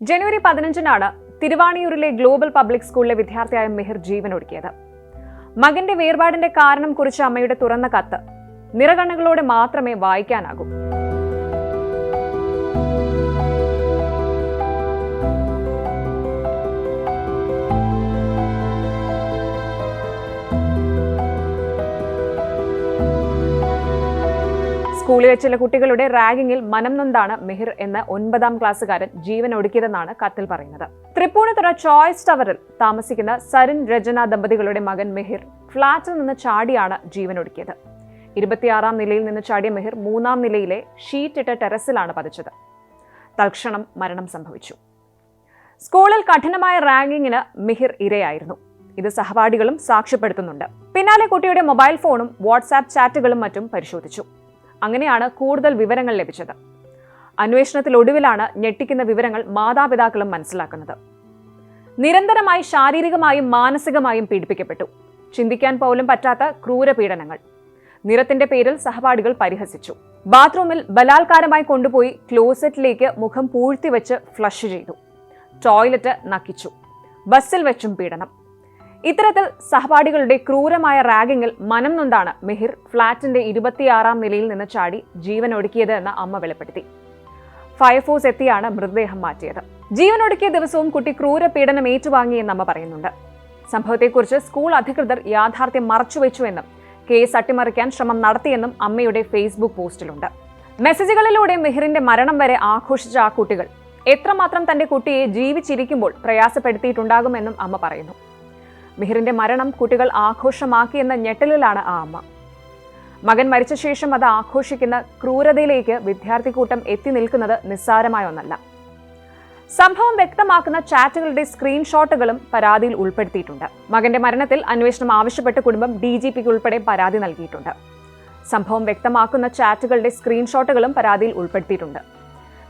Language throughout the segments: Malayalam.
ജനുവരി പതിനഞ്ചിനാണ് തിരുവാണിയൂരിലെ ഗ്ലോബൽ പബ്ലിക് സ്കൂളിലെ വിദ്യാർത്ഥിയായ മെഹിർ ജീവൻ ഒടുക്കിയത് മകന്റെ വേർപാടിന്റെ കാരണം കുറിച്ച് അമ്മയുടെ തുറന്ന കത്ത് നിറകണ്ണുകളോടെ മാത്രമേ വായിക്കാനാകൂ. സ്കൂളിലെ ചില കുട്ടികളുടെ റാഗിങ്ങിൽ മനം നൊന്താണ് മെഹിർ എന്ന ഒൻപതാം ക്ലാസ്സുകാരൻ ജീവൻ ഒടുക്കിയതെന്നാണ് കത്തിൽ പറയുന്നത്. തൃപ്പൂണിത്തുറ ചോയ്സ് ടവറിൽ താമസിക്കുന്ന സരിൻ രചന ദമ്പതികളുടെ മകൻ മെഹിർ ഫ്ളാറ്റിൽ നിന്ന് ചാടിയാണ് ജീവൻ ഒടുക്കിയത്. ഇരുപത്തിയാറാം നിലയിൽ നിന്ന് ചാടിയ മെഹിർ മൂന്നാം നിലയിലെ ഷീറ്റിട്ട ടെറസിലാണ് പതിച്ചത്. തൽക്ഷണം മരണം സംഭവിച്ചു. സ്കൂളിൽ കഠിനമായ റാങ്കിങ്ങിന് മിഹിർ ഇരയായിരുന്നു. ഇത് സഹപാഠികളും സാക്ഷ്യപ്പെടുത്തുന്നുണ്ട്. പിന്നാലെ കുട്ടിയുടെ മൊബൈൽ ഫോണും വാട്സാപ്പ് ചാറ്റുകളും മറ്റും പരിശോധിച്ചു. അങ്ങനെയാണ് കൂടുതൽ വിവരങ്ങൾ ലഭിച്ചത്. അന്വേഷണത്തിൽ ഒടുവിലാണ് ഞെട്ടിക്കുന്ന വിവരങ്ങൾ മാതാപിതാക്കളും മനസ്സിലാക്കുന്നത്. നിരന്തരമായി ശാരീരികമായും മാനസികമായും പീഡിപ്പിക്കപ്പെട്ടു. ചിന്തിക്കാൻ പോലും പറ്റാത്ത ക്രൂരപീഡനങ്ങൾ. നിറത്തിന്റെ പേരിൽ സഹപാഠികൾ പരിഹസിച്ചു. ബാത്റൂമിൽ ബലാത്കാരമായി കൊണ്ടുപോയി ക്ലോസറ്റിലേക്ക് മുഖം പൂഴ്ത്തിവെച്ച് ഫ്ലഷ് ചെയ്തു. ടോയ്ലറ്റ് നക്കിച്ചു. ബസ്സിൽ വെച്ചും പീഡനം. ഇത്തരത്തിൽ സഹപാഠികളുടെ ക്രൂരമായ റാഗിങ്ങിൽ മനം നൊന്താണ് മെഹിർ ഫ്ളാറ്റിന്റെ ഇരുപത്തിയാറാം നിലയിൽ നിന്ന് ചാടി ജീവൻ ഒടുക്കിയത് എന്ന് അമ്മ വെളിപ്പെടുത്തി. ഫയർഫോഴ്സ് എത്തിയാണ് മൃതദേഹം മാറ്റിയത്. ജീവൻ ഒടുക്കിയ ദിവസവും കുട്ടി ക്രൂര പീഡനം ഏറ്റുവാങ്ങിയെന്ന് അമ്മ പറയുന്നുണ്ട്. സംഭവത്തെക്കുറിച്ച് സ്കൂൾ അധികൃതർ യാഥാർത്ഥ്യം മറച്ചുവെച്ചുവെന്നും കേസ് അട്ടിമറിക്കാൻ ശ്രമം നടത്തിയെന്നും അമ്മയുടെ ഫേസ്ബുക്ക് പോസ്റ്റിലുണ്ട്. മെസ്സേജുകളിലൂടെ മെഹിറിന്റെ മരണം വരെ ആഘോഷിച്ച ആ കുട്ടികൾ എത്രമാത്രം തന്റെ കുട്ടിയെ ജീവിച്ചിരിക്കുമ്പോൾ പ്രയാസപ്പെടുത്തിയിട്ടുണ്ടാകുമെന്നും അമ്മ പറയുന്നു. മിഹിറിന്റെ മരണം കുട്ടികൾ ആഘോഷമാക്കിയെന്ന ഞെട്ടലിലാണ് ആ അമ്മ. മകൻ മരിച്ച ശേഷം അത് ആഘോഷിക്കുന്ന ക്രൂരതയിലേക്ക് വിദ്യാർത്ഥി കൂട്ടം എത്തി നിൽക്കുന്നത് നിസ്സാരമായ ഒന്നല്ല. സംഭവം വ്യക്തമാക്കുന്ന ചാറ്റുകളുടെ സ്ക്രീൻഷോട്ടുകളും പരാതിയിൽ ഉൾപ്പെടുത്തിയിട്ടുണ്ട്. മകന്റെ മരണത്തിൽ അന്വേഷണം ആവശ്യപ്പെട്ട് കുടുംബം ഡി ജി പിക്ക് ഉൾപ്പെടെ പരാതി നൽകിയിട്ടുണ്ട്. സംഭവം വ്യക്തമാക്കുന്ന ചാറ്റുകളുടെ സ്ക്രീൻഷോട്ടുകളും പരാതിയിൽ ഉൾപ്പെടുത്തിയിട്ടുണ്ട്.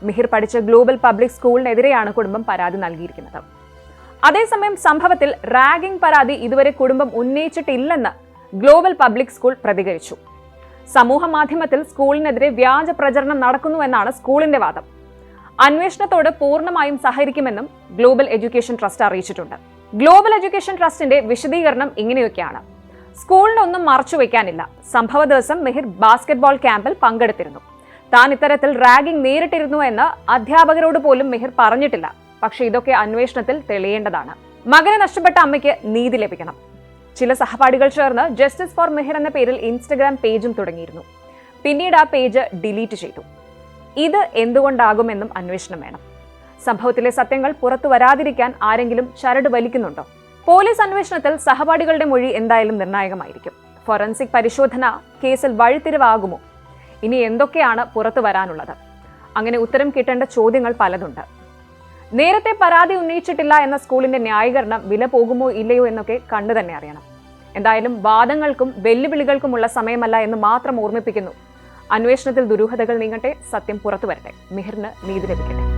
മിഹിർ പഠിച്ച ഗ്ലോബൽ പബ്ലിക് സ്കൂളിനെതിരെയാണ് കുടുംബം പരാതി നൽകിയിരിക്കുന്നത്. അതേസമയം സംഭവത്തിൽ റാഗിംഗ് പരാതി ഇതുവരെ കുടുംബം ഉന്നയിച്ചിട്ടില്ലെന്ന് ഗ്ലോബൽ പബ്ലിക് സ്കൂൾ പ്രതികരിച്ചു. സമൂഹ മാധ്യമത്തിൽ സ്കൂളിനെതിരെ വ്യാജ പ്രചരണം നടക്കുന്നുവെന്നാണ് സ്കൂളിന്റെ വാദം. അന്വേഷണത്തോട് പൂർണമായും സഹകരിക്കുമെന്നും ഗ്ലോബൽ എഡ്യൂക്കേഷൻ ട്രസ്റ്റ് അറിയിച്ചിട്ടുണ്ട്. ഗ്ലോബൽ എഡ്യൂക്കേഷൻ ട്രസ്റ്റിന്റെ വിശദീകരണം ഇങ്ങനെയൊക്കെയാണ്. സ്കൂളിനൊന്നും മറച്ചുവെക്കാനില്ല. സംഭവ ദിവസം മെഹിർ ബാസ്കറ്റ്ബോൾ ക്യാമ്പിൽ പങ്കെടുത്തിരുന്നു. താൻ ഇത്തരത്തിൽ റാഗിംഗ് നേരിട്ടിരുന്നു എന്ന് അധ്യാപകരോട് പോലും മെഹിർ പറഞ്ഞിട്ടില്ല. പക്ഷെ ഇതൊക്കെ അന്വേഷണത്തിൽ തെളിയേണ്ടതാണ്. മകനെ നഷ്ടപ്പെട്ട അമ്മയ്ക്ക് നീതി ലഭിക്കണം. ചില സഹപാഠികൾ ചേർന്ന് ജസ്റ്റിസ് ഫോർ മെഹർ എന്ന പേരിൽ ഇൻസ്റ്റഗ്രാം പേജും തുടങ്ങിയിരുന്നു. പിന്നീട് ആ പേജ് ഡിലീറ്റ് ചെയ്തു. ഇത് എന്തുകൊണ്ടാകുമെന്നും അന്വേഷണം വേണം. സംഭവത്തിലെ സത്യങ്ങൾ പുറത്തു വരാതിരിക്കാൻ ആരെങ്കിലും ചരട് വലിക്കുന്നുണ്ടോ? പോലീസ് അന്വേഷണത്തിൽ സഹപാഠികളുടെ മൊഴി എന്തായാലും നിർണായകമായിരിക്കും. ഫോറൻസിക് പരിശോധന കേസിൽ വഴിത്തിരിവാകുമോ? ഇനി എന്തൊക്കെയാണ് പുറത്തു വരാനുള്ളത്? അങ്ങനെ ഉത്തരം കിട്ടേണ്ട ചോദ്യങ്ങൾ പലതുണ്ട്. നേരത്തെ പരാതി ഉന്നയിച്ചിട്ടില്ല എന്ന സ്കൂളിന്റെ ന്യായീകരണം വില പോകുമോ ഇല്ലയോ എന്നൊക്കെ കണ്ടു തന്നെ അറിയണം. എന്തായാലും വാദങ്ങൾക്കും വെല്ലുവിളികൾക്കുമുള്ള സമയമല്ല എന്ന് മാത്രം ഓർമ്മിപ്പിക്കുന്നു. അന്വേഷണത്തിൽ ദുരൂഹതകൾ നീങ്ങട്ടെ സത്യം പുറത്തു വരട്ടെ മിഹിറിന് നീതി ലഭിക്കട്ടെ.